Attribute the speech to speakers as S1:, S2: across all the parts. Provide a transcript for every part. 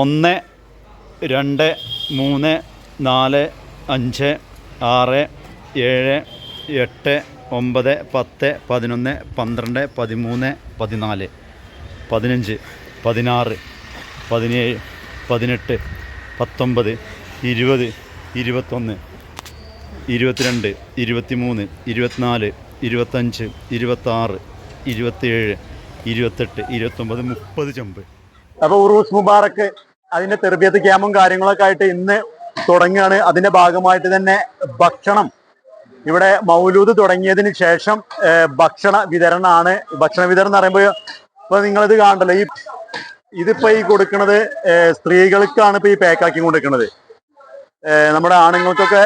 S1: ഒന്ന് രണ്ട് മൂന്ന് നാല് അഞ്ച് ആറ് ഏഴ് എട്ട് ഒമ്പത് പത്ത് പതിനൊന്ന് പന്ത്രണ്ട് പതിമൂന്ന് പതിനാല് പതിനഞ്ച് പതിനാറ് പതിനേഴ് പതിനെട്ട് പത്തൊമ്പത് ഇരുപത് ഇരുപത്തൊന്ന് ഇരുപത്തിരണ്ട് ഇരുപത്തിമൂന്ന് ഇരുപത്തിനാല് ഇരുപത്തഞ്ച് ഇരുപത്താറ് ഇരുപത്തേഴ് ഇരുപത്തെട്ട് ഇരുപത്തൊമ്പത് മുപ്പത് ചെമ്പ്
S2: അപ്പൊ ഉറൂസ് മുബാറക്ക് അതിന്റെ തെർബിയത്ത് ക്യാമ്പും കാര്യങ്ങളൊക്കെ ആയിട്ട് ഇന്ന് തുടങ്ങുകയാണ് അതിന്റെ ഭാഗമായിട്ട് തന്നെ ഭക്ഷണം ഇവിടെ മൗലൂദ് തുടങ്ങിയതിന് ശേഷം ഭക്ഷണ വിതരണമാണ് ഭക്ഷണ വിതരണം എന്ന് പറയുമ്പോൾ ഇപ്പൊ നിങ്ങളിത് കാണണ്ടല്ലോ ഈ ഇതിപ്പോ ഈ കൊടുക്കുന്നത് സ്ത്രീകൾക്കാണ് ഇപ്പൊ ഈ പാക്കാക്കി കൊടുക്കുന്നത് നമ്മുടെ ആണുങ്ങൾക്കൊക്കെ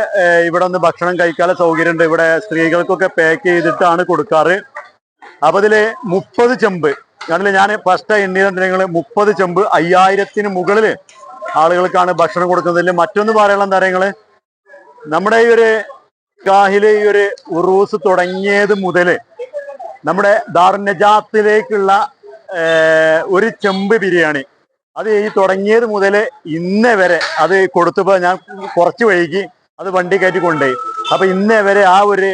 S2: ഇവിടെ ഒന്ന് ഭക്ഷണം കഴിക്കാനുള്ള സൗകര്യം ഉണ്ട് ഇവിടെ സ്ത്രീകൾക്കൊക്കെ പാക്ക് ചെയ്തിട്ടാണ് കൊടുക്കാറ് അപ്പൊ അതില് മുപ്പത് ചെമ്പ് കണ്ടില്ല ഞാൻ ഫസ്റ്റ് എണ്ണി നിങ്ങൾ മുപ്പത് ചെമ്പ് അയ്യായിരത്തിന് മുകളിൽ ആളുകൾക്കാണ് ഭക്ഷണം കൊടുക്കുന്നതിൽ മറ്റൊന്ന് പറയാനുള്ള തരങ്ങൾ നമ്മുടെ ഈ ഒരു കാഹിലെ ഈ ഒരു ഉറൂസ് തുടങ്ങിയത് മുതൽ നമ്മുടെ ദാർനജാത്തിലേക്കുള്ള ഒരു ചെമ്പ് ബിരിയാണി അത് ഈ തുടങ്ങിയത് മുതൽ ഇന്നേ വരെ അത് കൊടുത്തപ്പോൾ ഞാൻ കുറച്ച് വൈകി അത് വണ്ടി കയറ്റി കൊണ്ടുപോയി അപ്പം ഇന്നേ വരെ ആ ഒരു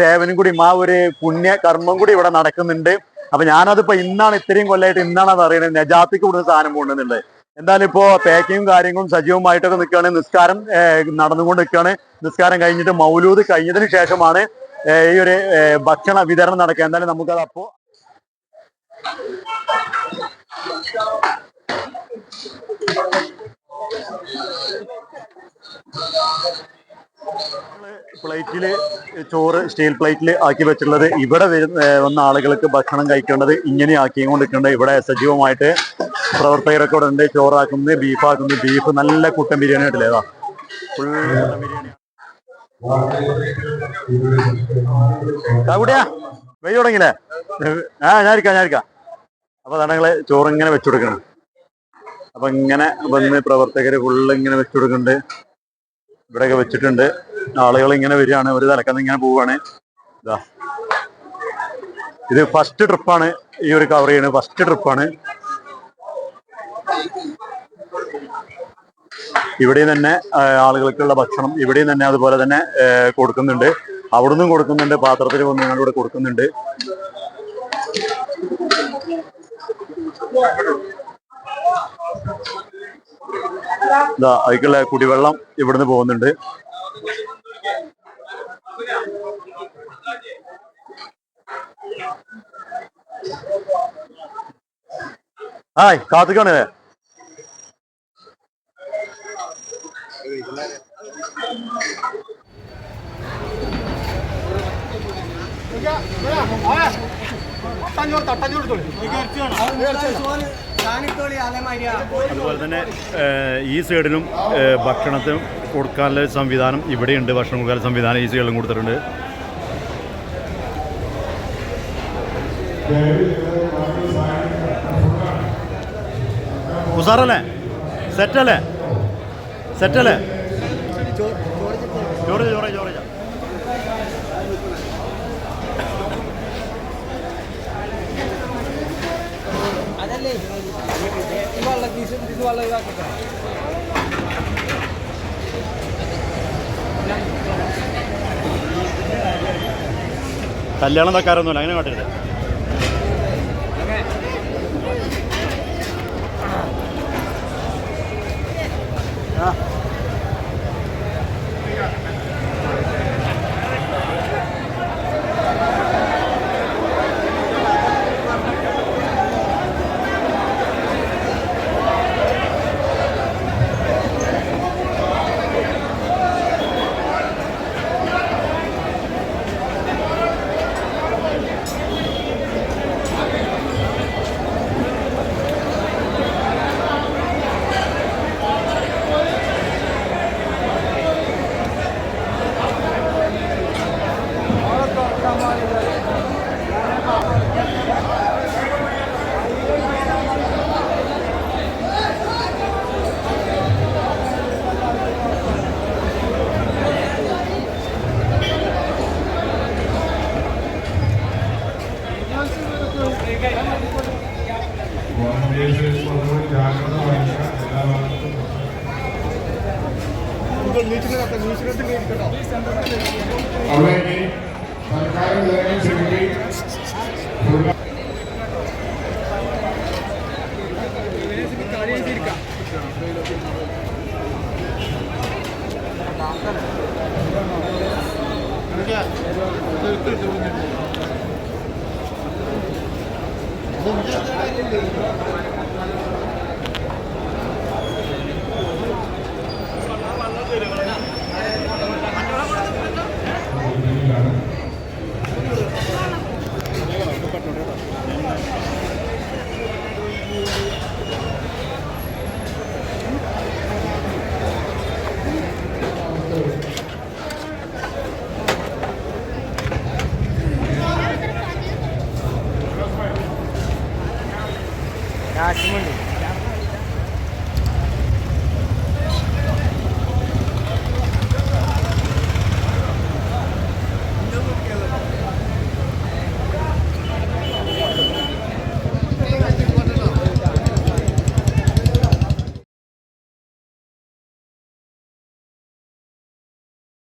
S2: സേവനം കൂടി ആ ഒരു പുണ്യ കർമ്മം കൂടി ഇവിടെ നടക്കുന്നുണ്ട് അപ്പൊ ഞാനതിപ്പോ ഇന്നാണ് ഇത്രയും കൊല്ലമായിട്ട് ഇന്നാണ് അത് അറിയണത് നജാത്തിക്ക് കൂടുതൽ സാധനം കൊണ്ടുവന്നുള്ളത് എന്തായാലും ഇപ്പോ പാക്കിങ്ങും കാര്യങ്ങളും സജീവമായിട്ടൊക്കെ നിൽക്കുകയാണ് നിസ്കാരം നടന്നുകൊണ്ട് നിൽക്കുകയാണ് നിസ്കാരം കഴിഞ്ഞിട്ട് മൗലൂദ് കഴിഞ്ഞതിന് ശേഷമാണ് ഈ ഒരു ഭക്ഷണ വിതരണം നടക്കുക എന്തായാലും നമുക്കത് അപ്പോ Thank
S1: you.
S2: പ്ലേറ്റില് ചോറ് സ്റ്റീൽ പ്ലേറ്റിൽ ആക്കി വെച്ചിട്ടുള്ളത് ഇവിടെ വന്ന ആളുകൾക്ക് ഭക്ഷണം കഴിക്കേണ്ടത് ഇങ്ങനെ ആക്കിക്കൊണ്ടിരിക്കുന്നത് ഇവിടെ സജീവമായിട്ട് പ്രവർത്തകരൊക്കെ ഇവിടെ ഉണ്ട് ചോറാക്കുന്നത് ബീഫാക്കുന്നത് ബീഫ് നല്ല കൂട്ടം ബിരിയാണി ആയിട്ടില്ലേ ഫുൾ കൂട്ടം ബിരിയാണി കൂടിയാ വെയിൽ തുടങ്ങിയില്ലേ ആ ഞാനിരിക്കാം ഞാനിരിക്കാം അപ്പൊ അതാണ് ചോറ് ഇങ്ങനെ വെച്ചു കൊടുക്കണം അപ്പൊ ഇങ്ങനെ വന്ന് പ്രവർത്തകര് ഫുള്ള് ഇങ്ങനെ വെച്ചു കൊടുക്കുന്നുണ്ട് ഇവിടെയൊക്കെ വെച്ചിട്ടുണ്ട് ആളുകൾ ഇങ്ങനെ വരികയാണ് ഒരു തലക്കന്ന് ഇങ്ങനെ പോവുകയാണ് ഇതാ ഇത് ഫസ്റ്റ് ട്രിപ്പാണ് ഈ ഒരു കവർ ചെയ്യുന്നത് ഫസ്റ്റ് ട്രിപ്പാണ് ഇവിടെ തന്നെ ആളുകൾക്കുള്ള ഭക്ഷണം ഇവിടെ തന്നെ അതുപോലെ തന്നെ കൊടുക്കുന്നുണ്ട് അവിടുന്ന് കൊടുക്കുന്നുണ്ട് പാത്രത്തിൽ വന്ന് ഞങ്ങളിവിടെ കൊടുക്കുന്നുണ്ട് അതിക്കുള്ള കുടിവെള്ളം ഇവിടുന്ന് പോകുന്നുണ്ട് ഹായ് കാത്തുക്കാണ് അതുപോലെ
S1: തന്നെ ഈ സൈഡിലും ഭക്ഷണത്തിനും കൊടുക്കാനുള്ള സംവിധാനം ഇവിടെയുണ്ട് ഭക്ഷണം കൊടുക്കാനുള്ള സംവിധാനം ഈ സൈഡിലും കൊടുത്തിട്ടുണ്ട് ഉസാറല്ലേ സെറ്റല്ലേ സെറ്റല്ലേ ചോറ് ചോറ് ചോറ് അതല്ലേ ഇത് വളരെ ഇത് വളരെ
S2: കല്യാണം തക്കാരൊന്നുമില്ല അങ്ങനെ കാട്ടരുത്
S1: കമ്പനികൾക്ക് കുറച്ചുകൂടി ജാഗ്രത വാങ്ങിക്കുക എല്ലാവർക്കും അവിടെ ഇനി സർക്കാർ ശ്രമിക്കുകയും Thank you. కాకిమండి